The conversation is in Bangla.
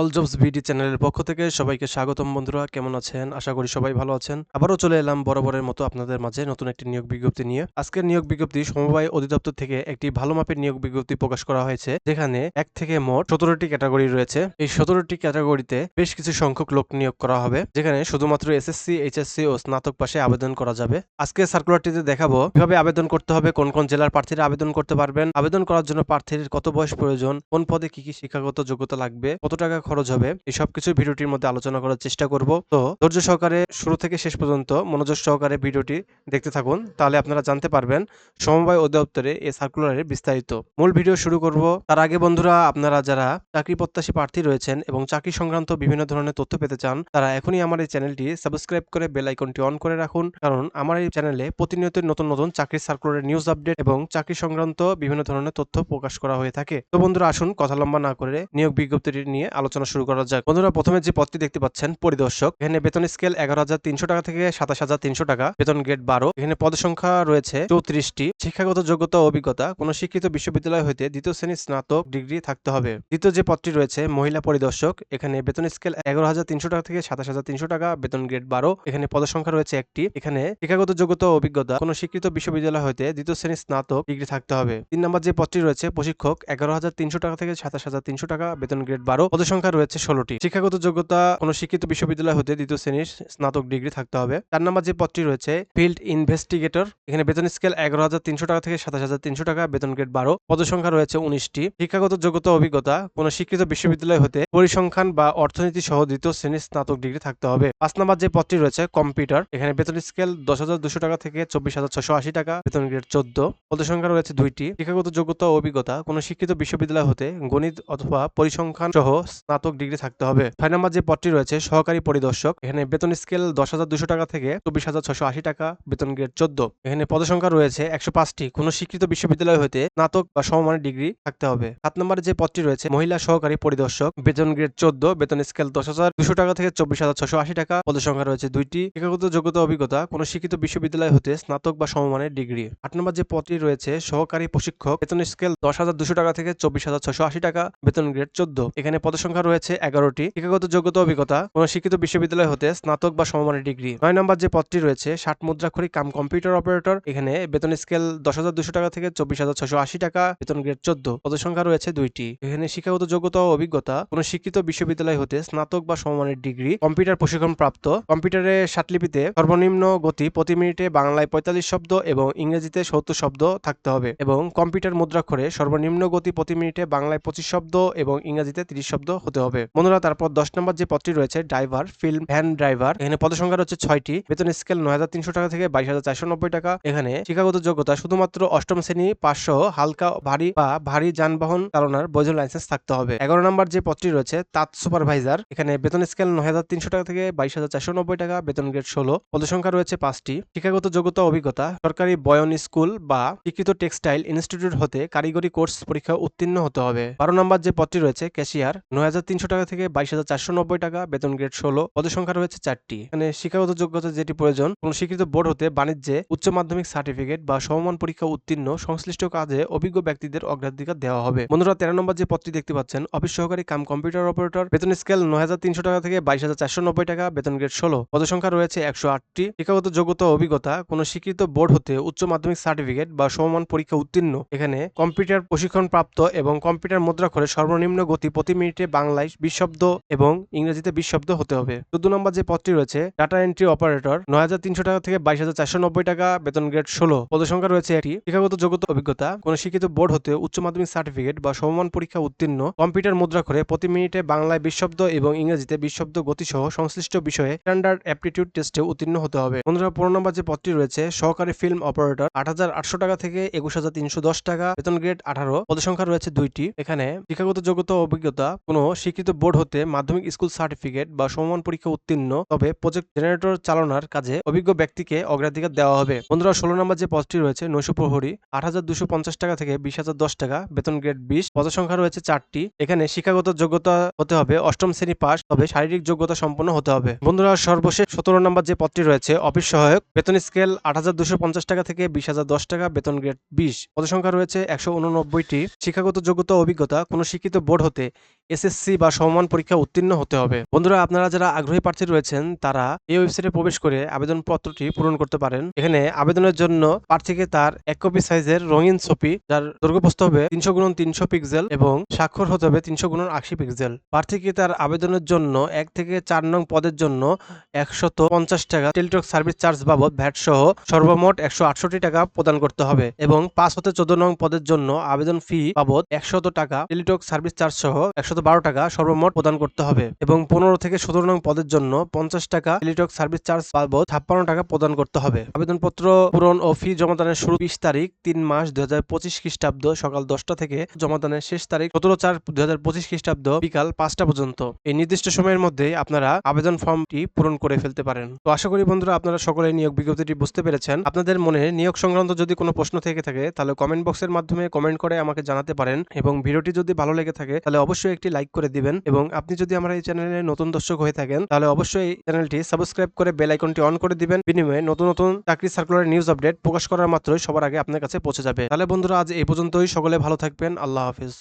অল জবস বিডি চ্যানেলের পক্ষ থেকে সবাইকে স্বাগতম বন্ধুরা, কেমন আছেন? আশা করি সবাই ভালো আছেন। আবারও চলে এলাম বরাবরের মতো আপনাদের মাঝে নতুন একটি নিয়োগ বিজ্ঞপ্তি নিয়ে। আজকের নিয়োগ বিজ্ঞপ্তি সমবায় অধিদপ্তর থেকে একটি ভালো মাপের নিয়োগ বিজ্ঞপ্তি প্রকাশ করা হয়েছে, যেখানে এক থেকে মোট সতেরোটি ক্যাটাগরি রয়েছে। এই সতেরোটি ক্যাটাগরিতে বেশ কিছু সংখ্যক লোক নিয়োগ করা হবে, যেখানে শুধুমাত্র এসএসসি এইচএসসি ও স্নাতক পাশে আবেদন করা যাবে। আজকে সার্কুলারটিতে দেখাবো কীভাবে আবেদন করতে হবে, কোন কোন জেলার প্রার্থীরা আবেদন করতে পারবেন, আবেদন করার জন্য প্রার্থীর কত বয়স প্রয়োজন, কোন পদে কি কি শিক্ষাগত যোগ্যতা লাগবে, কত টাকা খরচ হবে। এই সব কিছু ভিডিওটির মধ্যে আলোচনা করার চেষ্টা করব। তো ধৈর্য সহকারে শুরু থেকে শেষ পর্যন্ত মনোযোগ সহকারে ভিডিওটি দেখতে থাকুন। তাহলে আপনারা জানতে পারবেন সমবায় অধিদপ্তরে এই সার্কুলারের বিস্তারিত। মূল ভিডিও শুরু করব। তার আগে বন্ধুরা, আপনারা যারা চাকরি প্রত্যাশী প্রার্থী রয়েছেন এবং চাকরি সংক্রান্ত বিভিন্ন ধরনের তথ্য পেতে চান, তারা এখনই আমার এই চ্যানেলটি সাবস্ক্রাইব করে বেল আইকনটি অন করে রাখুন। কারণ আমার এই চ্যানেলে প্রতিনিয়ত নতুন নতুন চাকরি সার্কুলারের নিউজ আপডেট এবং চাকরি সংক্রান্ত বিভিন্ন ধরনের তথ্য প্রকাশ করা হয়ে থাকে। তো বন্ধুরা, আসুন কথা লম্বা না করে নিয়োগ বিজ্ঞপ্তিটি নিয়ে আলোচনা শুরু করা যাক। বন্ধুরা, প্রথমে যে পদটি দেখতে পাচ্ছেন, পরিদর্শক। এখানে বেতন স্কেল এগারো হাজার তিনশো টাকা থেকে সাতাশ হাজার তিনশো টাকা, বেতন গেট বারো। এখানে পদ সংখ্যা রয়েছে চৌত্রিশটি। শিক্ষাগত যোগ্যতা অভিজ্ঞতা, কোন শিক্ষিত বিশ্ববিদ্যালয় হইতে দ্বিতীয় শ্রেণির স্নাতক ডিগ্রি থাকতে হবে। দ্বিতীয় যে পদটি রয়েছে, মহিলা পরিদর্শক, এখানে বেতন স্কেল এগারো হাজার তিনশো টাকা থেকে সাতাশ হাজার তিনশো টাকা, বেতন গ্রেড বারো। এখানে পদ সংখ্যা রয়েছে একটি। এখানে শিক্ষাগত যোগ্যতা অভিজ্ঞতা, কোন শিক্ষিত বিশ্ববিদ্যালয় হইতে দ্বিতীয় শ্রেণির স্নাতক ডিগ্রি থাকতে হবে। তিন নম্বর যে পদটি রয়েছে, প্রশিক্ষক, এগারো হাজার তিনশো টাকা থেকে সাতাশ হাজার তিনশো টাকা, বেতন গ্রেড বারো। পদ সংখ্যা রয়েছে ষোলোটি। শিক্ষাগত যোগ্যতা, কোন শিক্ষিত বিশ্ববিদ্যালয় হতে দ্বিতীয় শ্রেণির স্নাতক ডিগ্রি থাকতে হবে। চার নম্বর যে পদটি রয়েছে, ফিল্ড ইনভেস্টিগেটর, এখানে বেতন স্কেল এগারো হাজার তিনশো টাকা থেকে সাতাশ হাজার তিনশো টাকা, বেতন গ্রেড বারো। পদ সংখ্যা রয়েছে উনিশটি। শিক্ষাগত যোগ্যতা অভিজ্ঞতা, কোন শিক্ষিত বিশ্ববিদ্যালয় হতে পরিসংখ্যান বা অর্থনীতি সহ দ্বিতীয় শ্রেণির স্নাতক ডিগ্রি থাকতে হবে। পাঁচ নম্বর যে পদটি রয়েছে, কম্পিউটার, এখানে বেতন স্কেল দশ হাজার দুশো টাকা থেকে চব্বিশ হাজার ছশো আশি টাকা, বেতন গ্রেড চোদ্দ। পদ সংখ্যা রয়েছে দুইটি। শিক্ষাগত যোগ্যতা অভিজ্ঞতা, কোন শিক্ষিত বিশ্ববিদ্যালয় হতে গণিত অথবা পরিসংখ্যান সহ স্নাতক ডিগ্রি থাকতে হবে। ছয় নম্বর যে পদটি রয়েছে, সহকারী পরিদর্শক, এখানে বেতন স্কেল দশ হাজার দুশো টাকা থেকে চব্বিশ হাজার ছশো আশি টাকা, বেতন গ্রেড চোদ্দ। এখানে পদসংখ্যা রয়েছে একশো পাঁচটি। কোন শিক্ষিত বিশ্ববিদ্যালয় হতে স্নাতক বা সমমানের ডিগ্রি থাকতে হবে। সাত নম্বরে যে পদটি রয়েছে, মহিলা সহকারী পরিদর্শক, বেতন গ্রেড চোদ্দ, বেতন স্কেল দশ হাজার দুশো টাকা থেকে চব্বিশ হাজার ছশো আশি টাকা, পদসংখ্যা রয়েছে দুইটি। শিক্ষাগত যোগ্যতা অভিজ্ঞতা, কোন শিক্ষিত বিশ্ববিদ্যালয় হতে স্নাতক বা সমমানের ডিগ্রি। আট নম্বর যে পদটি রয়েছে, সহকারী প্রশিক্ষক, বেতন স্কেল দশ হাজার দুশো টাকা থেকে চব্বিশ হাজার ছশো আশি টাকা, বেতন গ্রেড চোদ্দ। এখানে পদসংখ্যা রয়েছে এগারোটি। শিক্ষাগত যোগ্যতা, অভিজ্ঞতা কোন শিক্ষিত বিশ্ববিদ্যালয় হতে স্নাতক বা সমমানের ডিগ্রি। নয় নম্বর যে পদটি রয়েছে, ষাট মুদ্রাক্ষরিক কাম কম্পিউটার অপারেটর। এখানে বেতন স্কেল দশ হাজার দুশো টাকা থেকে চব্বিশ হাজার ছশো আশি টাকা, বেতন গ্রেড চোদ্দ। পদ সংখ্যা রয়েছে দুইটি। এখানে শিক্ষাগত যোগ্যতা ও অভিজ্ঞতা কোন শিক্ষিত বিশ্ববিদ্যালয় হতে স্নাতক বা সমমানের ডিগ্রি, কম্পিউটার প্রশিক্ষণ প্রাপ্ত। কম্পিউটারের সাতলিপিতে সর্বনিম্ন গতি প্রতি মিনিটে বাংলায় পঁয়তাল্লিশ শব্দ এবং ইংরেজিতে সত্তর শব্দ থাকতে হবে এবং কম্পিউটার মুদ্রাক্ষরে সর্বনিম্ন গতি প্রতি মিনিটে বাংলায় পঁচিশ শব্দ এবং ইংরেজিতে তিরিশ শব্দ হতে হবে। বন্ধুরা, তারপর দশ নম্বর যে পদটি রয়েছে ড্রাইভার ফিল্ম ভ্যান ড্রাইভার এখানে পদ সংখ্যা রয়েছে ছয়টি। বেতন স্কেল নয় হাজার তিনশো টাকা থেকে বাইশ হাজার চারশো নব্বই টাকা। এখানে শিক্ষাগত যোগ্যতা শুধুমাত্র অষ্টম শ্রেণি পাঁচশো হালকা, ভারী বা ভারী যানবাহন চালনার বৈধ লাইসেন্স থাকতে হবে। এগারো নম্বর যে পদটি রয়েছে, তাঁত সুপারভাইজার এখানে বেতন স্কেল নয় হাজার তিনশো টাকা থেকে বাইশ হাজার চারশো নব্বই টাকা, বেতন গ্রেড ষোলো। পদ সংখ্যা রয়েছে পাঁচটি। শিক্ষাগত যোগ্যতা অভিজ্ঞতা, সরকারি বয়ন স্কুল বা শিক্ষিত টেক্সটাইল ইনস্টিটিউট হতে কারিগরি কোর্স পরীক্ষা উত্তীর্ণ হতে হবে। বারো নম্বর যে পদটি রয়েছে ক্যাশিয়ার নয় হাজার তিনশো টাকা থেকে বাইশ হাজার চারশো নব্বই টাকা, বেতন গ্রেড ষোলো। পদ সংখ্যা রয়েছে চারটি। এখানে শিক্ষাগত যোগ্যতা যেটি প্রয়োজন, কোন শিক্ষিত বোর্ড হতে বাণিজ্যে উচ্চ মাধ্যমিক সার্টিফিকেট বা সমমান পরীক্ষা উত্তীর্ণ সংশ্লিষ্ট কাজে অভিজ্ঞ ব্যক্তিদের অগ্রাধিকার দেওয়া হবে। বন্ধুরা, তেরো নম্বর যে পদটি দেখতে পাচ্ছেন, অফিস সহকারী কাম কম্পিউটার অপারেটর। বেতন স্কেল নয় হাজার তিনশো টাকা থেকে বাইশ হাজার চারশো নব্বই টাকা, বেতন গ্রেড ষোলো। পদ সংখ্যা রয়েছে একশো আটটি। শিক্ষাগত যোগ্যতা অভিজ্ঞতা, কোন শিক্ষিত বোর্ড হতে উচ্চ মাধ্যমিক সার্টিফিকেট বা সমমান পরীক্ষা উত্তীর্ণ। এখানে কম্পিউটার প্রশিক্ষণ প্রাপ্ত এবং কম্পিউটার মুদ্রাক্ষরে সর্বনিম্ন গতি প্রতি মিনিটে বাংলায় বিশ শব্দ এবং ইংরেজিতে বিশ শব্দ হতে হবে। চোদ্দ নম্বর যে পদটি রয়েছে ডাটা এন্ট্রি অপারেটর নয় হাজার তিনশো টাকা থেকে বাইশ চারশো নব্বই টাকা বেতন গ্রেড ষোলো। পদ সংখ্যা রয়েছে একটি শিক্ষাগত যোগ্যতা, অভিজ্ঞতা, কোন শিক্ষিত বোর্ড হতে উচ্চ মাধ্যমিক সার্টিফিকেট বা সমমান পরীক্ষা উত্তীর্ণ, কম্পিউটার মুদ্রা করে প্রতি মিনিটে বাংলায় বিশ শব্দ এবং ইংরেজিতে বিশ শব্দ গতিসহ সংশ্লিষ্ট বিষয়ে স্ট্যান্ডার্ড অ্যাপটিটিউড টেস্টে উত্তীর্ণ হতে হবে। পনেরো পনেরো নম্বর যে পদটি রয়েছে, সহকারী ফিল্ম অপারেটর আট হাজার আটশো টাকা থেকে একুশ হাজার তিনশো দশ টাকা, বেতন গ্রেড আঠারো। পদসংখ্যা রয়েছে দুইটি, এখানে শিক্ষাগত যোগ্যতা, অভিজ্ঞতা, কোনো শিক্ষিত বোর্ড হতে মাধ্যমিক স্কুল সার্টিফিকেট বা সমমান পরীক্ষা উত্তীর্ণ, তবে প্রজেক্ট জেনারেটর চালনার কাজে অভিজ্ঞ ব্যক্তিকে অগ্রাধিকার দেওয়া হবে। বন্ধুরা, ষোলো নম্বর যে পদটি রয়েছে, নৈশ প্রহরী, আট হাজার দুশো পঞ্চাশ টাকা থেকে বিশ হাজার দশ টাকা, বেতন গ্রেড বিশ পদ সংখ্যা রয়েছে চারটি। এখানে শিক্ষাগত যোগ্যতা হতে হবে, অষ্টম শ্রেণি পাস তবে শারীরিক যোগ্যতা সম্পন্ন হতে হবে। বন্ধুরা, সর্বশেষ সতেরো নম্বর যে পদটি রয়েছে, অফিস সহায়ক, বেতন স্কেল আট হাজার দুশো পঞ্চাশ টাকা থেকে বিশ হাজার দশ টাকা, বেতন গ্রেড বিশ পদ সংখ্যা রয়েছে একশো উননব্বইটি। শিক্ষাগত যোগ্যতা অভিজ্ঞতা, কোনো শিক্ষিত বোর্ড হতে এসএসসি বা সমমান পরীক্ষা উত্তীর্ণ হতে হবে। বন্ধুরা, আপনারা যারা আগ্রহী প্রার্থী রয়েছেন, তারা এই ওয়েবসাইটে প্রবেশ করে আবেদন পত্রটি পূরণ করতে পারেন। এখানে আবেদনের জন্য প্রার্থীকে তার এক কপি সাইজের রঙিন ছবি, যার দৈর্ঘ্য প্রস্থ হবে তিনশো গুণন তিনশো পিক্সেল এবং স্বাক্ষর হতে হবে তিনশো গুণন আশি পিক্সেল প্রার্থীকে তার আবেদনের জন্য এক থেকে চার নং পদের জন্য একশত পঞ্চাশ টাকা টেলিটক সার্ভিস চার্জ বাবদ ভ্যাট সহ সর্বমোট একশো আটষট্টি টাকা প্রদান করতে হবে এবং পাঁচ হতে চোদ্দ নং পদের জন্য আবেদন ফি বাবদ একশত টাকা টেলিটক সার্ভিস চার্জ সহ একশত বারো টাকা সর্বমোট প্রদান করতে হবে এবং পনেরো থেকে সতেরো নং পদের জন্য পঞ্চাশ টাকা টেলিটক সার্ভিস চার্জ বাবদ ছাপ্পান্ন টাকা প্রদান করতে হবে। আবেদনপত্র পূরণ ও ফি জমাদানের শুরু বিশ তারিখ তিন মাস দুই হাজার পঁচিশ খ্রিস্টাব্দ সকাল দশটা থেকে জমাদানের শেষ তারিখ সতেরো চার দুই হাজার পঁচিশ খ্রিস্টাব্দ বিকাল পাঁচটা পর্যন্ত। এই নির্দিষ্ট সময়ের মধ্যে আপনারা আবেদন ফর্মটি পূরণ করে ফেলতে পারেন। তো আশা করি বন্ধুরা আপনারা সকলে নিয়োগ বিজ্ঞপ্তিটি বুঝতে পেরেছেন। আপনাদের মনে নিয়োগ সংক্রান্ত যদি কোনো প্রশ্ন থেকে থাকে তাহলে কমেন্ট বক্সের মাধ্যমে কমেন্ট করে আমাকে জানাতে পারেন এবং ভিডিওটি যদি ভালো লেগে থাকে তাহলে অবশ্যই একটি লাইক করে দিবেন এবং আপনি যদি আমার এই চ্যানেলে নতুন দর্শক হয়ে থাকেন, তাহলে অবশ্যই চ্যানেলটি সাবস্ক্রাইব করে বেল আইকনটি অন করে দিবেন। বিনিময়ে নতুন নতুন চাকরি সার্কুলার নিউজ আপডেট প্রকাশ করার মাত্রই সবার আগে আপনার কাছে পৌঁছে যাবে। তাহলে বন্ধুরা, আজ এই পর্যন্তই। সকলে ভালো থাকবেন। আল্লাহ হাফিজ।